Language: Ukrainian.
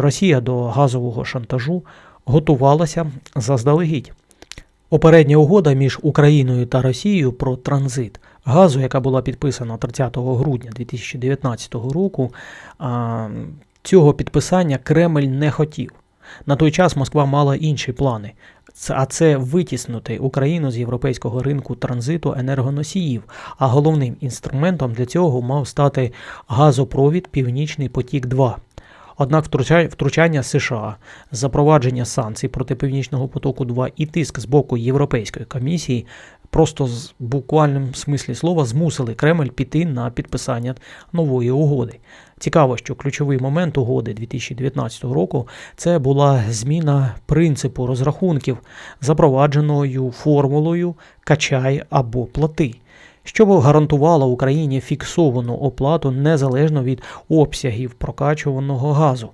Росія до газового шантажу готувалася заздалегідь. Попередня угода між Україною та Росією про транзит газу, яка була підписана 30 грудня 2019 року, цього підписання Кремль не хотів. На той час Москва мала інші плани. А це витіснути Україну з європейського ринку транзиту енергоносіїв. А головним інструментом для цього мав стати газопровід Північний потік 2 Однак втруча- втручання США, запровадження санкцій проти Північного потоку 2 і тиск з боку Європейської комісії просто з буквальним смислі слова змусили Кремль піти на підписання нової угоди. Цікаво, що ключовий момент угоди 2019 року це була зміна принципу розрахунків, запровадженою формулою качай або плати. Що гарантувало Україні фіксовану оплату незалежно від обсягів прокачуваного газу.